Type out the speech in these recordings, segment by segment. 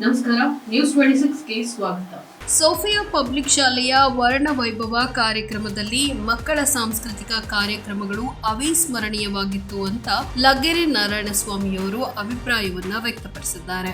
ನಮಸ್ಕಾರ news twenty ಸಿಕ್ಸ್ಗೆ ಸ್ವಾಗತ. Sophia public ಶಾಲೆಯ ವರ್ಣ ವೈಭವ ಕಾರ್ಯಕ್ರಮದಲ್ಲಿ ಮಕ್ಕಳ ಸಾಂಸ್ಕೃತಿಕ ಕಾರ್ಯಕ್ರಮಗಳು ಅವಿಸ್ಮರಣೀಯವಾಗಿತ್ತು ಅಂತ ಲಗ್ಗೆರೆ ನಾರಾಯಣಸ್ವಾಮಿಯವರು ಅಭಿಪ್ರಾಯವನ್ನ ವ್ಯಕ್ತಪಡಿಸಿದ್ದಾರೆ.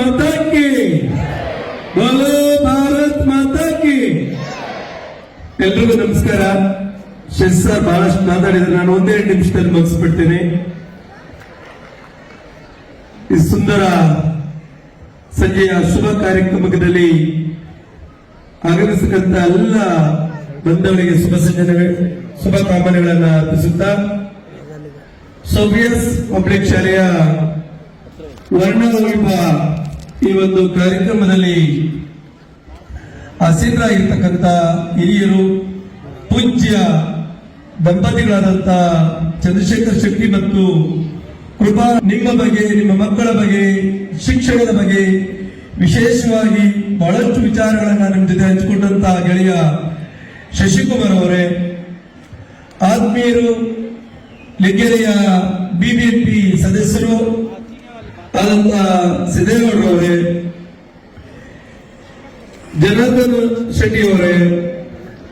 माता की बोलो ಭಾರತ್ ಮಾತಾ ಕಿ ಎಲ್ರಿಗೂ ನಮಸ್ಕಾರ ಶಶಿ ಸರ್ ಬಹಳಷ್ಟು ಮಾತಾಡಿದ್ರೆ ನಾನು ಒಂದೇ ನಿಮಿಷದಲ್ಲಿ ಮುಗಿಸ್ಬಿಡ್ತೀನಿ ಈ ಸುಂದರ ಸಂಜೆಯ ಶುಭ ಕಾರ್ಯಕ್ರಮದಲ್ಲಿ ಆಗಮಿಸತಕ್ಕಂತ ಎಲ್ಲ ಬಂಧುಗಳಿಗೆ ಶುಭ ಸಂಜೆ ಶುಭ ಕಾಮನೆಗಳನ್ನ ಅರ್ಪಿಸುತ್ತಾ ಸೋವಿಯಸ್ ಪಬ್ಲಿಕ್ ಶಾಲೆಯ ವರ್ಣವೈಭವ ಈ ಒಂದು ಕಾರ್ಯಕ್ರಮದಲ್ಲಿ ಹಸೀನರಾಗಿರ್ತಕ್ಕಂಥ ಹಿರಿಯರು, ಪೂಜ್ಯ ದಂಪತಿಗಳಾದಂಥ ಚಂದ್ರಶೇಖರ್ ಶೆಟ್ಟಿ ಮತ್ತು ಕೃಪಾ ನಿಮ್ಮ ಬಗ್ಗೆ, ನಿಮ್ಮ ಮಕ್ಕಳ ಬಗ್ಗೆ, ಶಿಕ್ಷಣದ ಬಗ್ಗೆ ವಿಶೇಷವಾಗಿ ಬಹಳಷ್ಟು ವಿಚಾರಗಳನ್ನ ನಿಮ್ಮ ಜೊತೆ ಹಂಚಿಕೊಂಡಂತ ಗೆಳೆಯ ಶಶಿಕುಮಾರ್ ಅವರೇ, ಆತ್ಮೀಯರು ಲಿಗ್ಗೆರೆಯ ಬಿಬಿಎಂಪಿ ಸದಸ್ಯರು ಆದಂತ ಸಿದ್ದೇಗೌಡರವರೇ, ಜನಾರ್ದನ್ ಶೆಟ್ಟಿ ಅವರೇ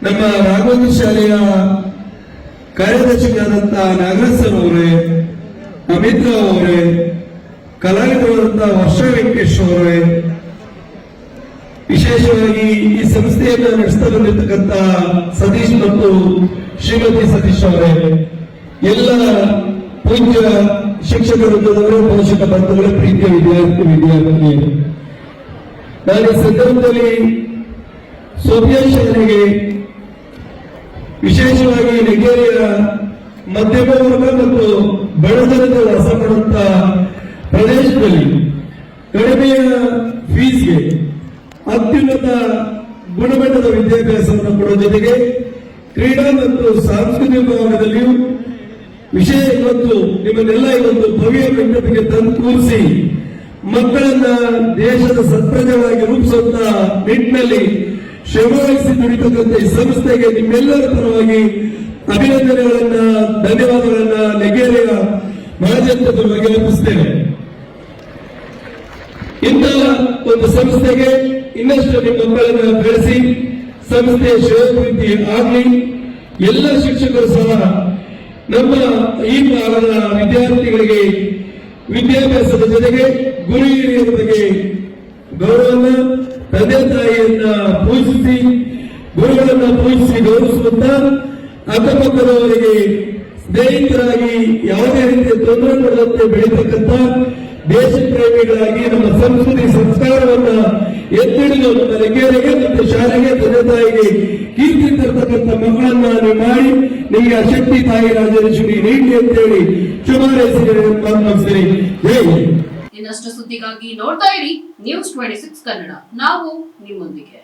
ನಮ್ಮ ರಾಘವೇಂದ್ರ ಶಾಲೆಯ ಕಾರ್ಯದರ್ಶಿಗಳಾದಂತ ನಾಗರಾಜ್ ಸರ್ ಅವರೇ, ಅಮಿತ್ ರಾವ್ ಅವರೇ ಕಲಾವಿದರಾದಂತ ವರ್ಷ ವೆಂಕಟೇಶ್ ಅವರೇ, ವಿಶೇಷವಾಗಿ ಈ ಸಂಸ್ಥೆಯನ್ನು ನಡೆಸ್ತಾ ಬಂದಿರತಕ್ಕಂತ ಸತೀಶ್ ಮತ್ತು ಶ್ರೀಮತಿ ಸತೀಶ್ ಅವರೇ, ಎಲ್ಲ ಪೂಜ್ಯ ಶಿಕ್ಷಕ ವೃಂದದವರು ಪೋಷಕ ಬಂಧುಗಳ ಪ್ರೀತಿಯ ವಿದ್ಯಾರ್ಥಿ ವಿದ್ಯಾರ್ಥಿ ನಾನು ಸಂದರ್ಭದಲ್ಲಿ ಸೋಫಿಯಾ ಶಾಲೆಗೆ ವಿಶೇಷವಾಗಿ ನೆಗೆರಿಯ ಮಧ್ಯಮ ವರ್ಗ ಮತ್ತು ಬಡತನದ ವಾಸ ಮಾಡುವಂತ ಪ್ರದೇಶದಲ್ಲಿ ಕಡಿಮೆಯ ಫೀಸ್ಗೆ ಅತ್ಯುನ್ನತ ಗುಣಮಟ್ಟದ ವಿದ್ಯಾಭ್ಯಾಸವನ್ನು ಕೊಡುವ ಜೊತೆಗೆ ಕ್ರೀಡಾ ಮತ್ತು ಸಾಂಸ್ಕೃತಿಕ ವಿಭಾಗದಲ್ಲಿಯೂ ವಿಷಯ ಇವತ್ತು ನಿಮ್ಮನ್ನೆಲ್ಲ ಇವತ್ತು ಭವ್ಯ ಮಂಟಪಕ್ಕೆ ತಂದು ಕೂರಿಸಿ ಮಕ್ಕಳನ್ನ ದೇಶದ ಸತ್ಪ್ರಜವಾಗಿ ರೂಪಿಸುವಂತ ನಿಟ್ಟಿನಲ್ಲಿ ಶ್ರಮವಹಿಸಿ ದುಡಿತಕ್ಕಂಥ ಈ ಸಂಸ್ಥೆಗೆ ನಿಮ್ಮೆಲ್ಲರ ಪರವಾಗಿ ಅಭಿನಂದನೆಗಳನ್ನ, ಧನ್ಯವಾದಗಳನ್ನ ನೆಗೆರೆಯ ಮಹಾಜನತೆ ಪರವಾಗಿ ಅರ್ಪಿಸ್ತೇನೆ ಇಂತಹ ಒಂದು ಸಂಸ್ಥೆಗೆ ಇನ್ನಷ್ಟು ನಿಮ್ಮ ಮಕ್ಕಳನ್ನ ಬೆಳೆಸಿ, ಸಂಸ್ಥೆಯ ಶ್ರೇಯೋಭಿವೃದ್ಧಿ ಆಗಲಿ, ಎಲ್ಲ ಶಿಕ್ಷಕರು ಸಹ ನಮ್ಮ ಈ ಭಾಗದ ವಿದ್ಯಾರ್ಥಿಗಳಿಗೆ, ವಿದ್ಯಾಭ್ಯಾಸದ ಜೊತೆಗೆ ಗುರಿ ಬಗ್ಗೆ ಗೌರವನ್ನ ತಂದೆ ತಾಯಿಯನ್ನ ಪೂಜಿಸಿ, ಗುರುಗಳನ್ನ ಪೂಜಿಸಿ ಗೌರವಿಸುವಂತ ಅಕ್ಕಪಕ್ಕದವರಿಗೆ ಸ್ನೇಹಿತರಾಗಿ ಯಾವುದೇ ರೀತಿಯ ತೊಂದರೆ ಕೊಡದಂತೆ ಬೆಳೀತಕ್ಕಂಥ ದೇಶ ಪ್ರೇಮಿಗಳಾಗಿ ನಮ್ಮ ಸಂಸ್ಕೃತಿ ಸಂಸ್ಕಾರವನ್ನ ಎತ್ತಿಡಿದು ತನ್ನ ಲೆಕ್ಕರಿಗೆ ಮತ್ತು ಶಾಲೆಗೆ ತಂದೆ ತಾಯಿಗೆ ಕೀರ್ತಿ ತರ್ತಕ್ಕಂಥ ಮಕ್ಕಳನ್ನ ಮಾಡಿ ನಿಮಗೆ ಆ ಶಕ್ತಿ ತಾಯಿ ರಾಜೇಶ್ವರಿ ನೀಡಿ ಅಂತೇಳಿ ಶುಭಾರೈಸಿ ಮಾತನಾಡಿಸ್ತೀನಿ ಜೈ ಹಿಂದ್. ಇನ್ನಷ್ಟು ಸುದ್ದಿಗಾಗಿ ನೋಡ್ತಾ ಇರಿ ನ್ಯೂಸ್ ಟ್ವೆಂಟಿ ಸಿಕ್ಸ್ ಕನ್ನಡ. ನಾವು ನಿಮ್ಮೊಂದಿಗೆ.